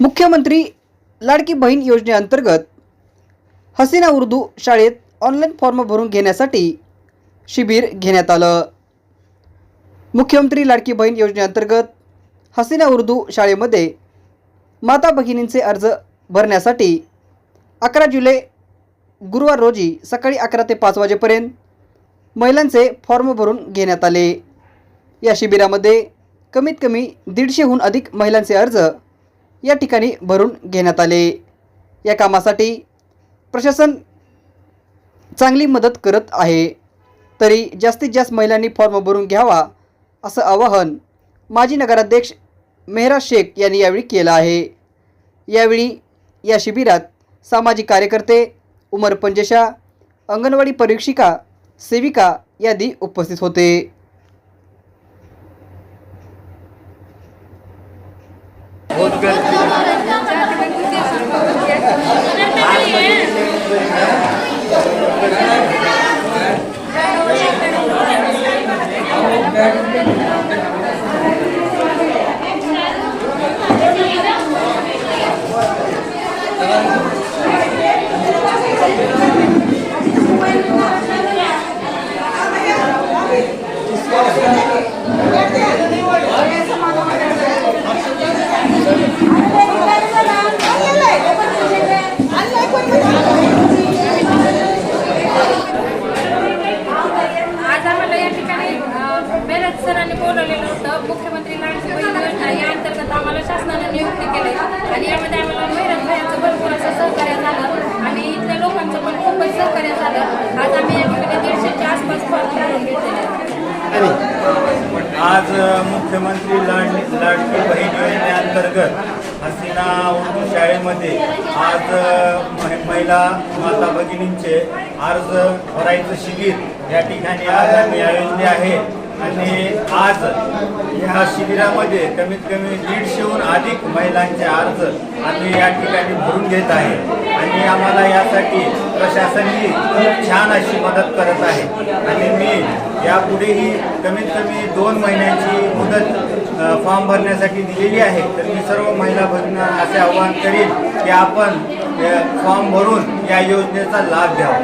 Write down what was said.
मुख्यमंत्री लाडकी बहीण योजनेअंतर्गत हसीना उर्दू शाळेत ऑनलाईन फॉर्म भरून घेण्यासाठी शिबिर घेण्यात आलं. मुख्यमंत्री लाडकी बहीण योजनेअंतर्गत हसीना उर्दू शाळेमध्ये माता भगिनींचे अर्ज भरण्यासाठी अकरा जुलै गुरुवार रोजी सकाळी अकरा ते पाच वाजेपर्यंत महिलांचे फॉर्म भरून घेण्यात आले. या शिबिरामध्ये कमीत कमी दीडशेहून अधिक महिलांचे अर्ज या ठिकाणी भरून घेण्यात आले. या कामासाठी प्रशासन चांगली मदत करत आहे. तरी जास्तीत जास्त महिलांनी फॉर्म भरून घ्यावा असं आवाहन माजी नगराध्यक्ष मेहरा शेख यांनी यावेळी केलं आहे. यावेळी या शिबिरात सामाजिक कार्यकर्ते उमर पंजेशा अंगणवाडी परीक्षिका सेविका यादी उपस्थित होते आज आम्हाला या ठिकाणी मेहरत सरांनी बोलवलेलं होतं मुख्यमंत्री लाडकी बहीण योजना या अंतर्गत आम्हाला शासनाने नियुक्ती केली. आणि यामध्ये आम्हाला मेहरत आज मुख्यमंत्री लाड लाडकी बहीण योजनेअंतर्गत हसीना उर्दू शाळेमध्ये आज महिला माता भगिनींचे अर्ज भरायचं शिबिर या ठिकाणी आज आम्ही आयोजले आहे. आणि आज ह्या शिबिरामध्ये कमीत कमी दीडशेहून अधिक महिलांचे अर्ज आम्ही या ठिकाणी भरून घेत आहे. आणि आम्हाला यासाठी प्रशासनही खूप छान अशी मदत करत आहे. आणि मी यापुढेही कमीत कमी दोन महिन्यांची मुदत फॉर्म भरण्यासाठी दिलेली आहे. तर मी सर्व महिला भगिनींना असे आवाहन करीन की आपण फॉर्म भरून या योजनेचा लाभ घ्यावा.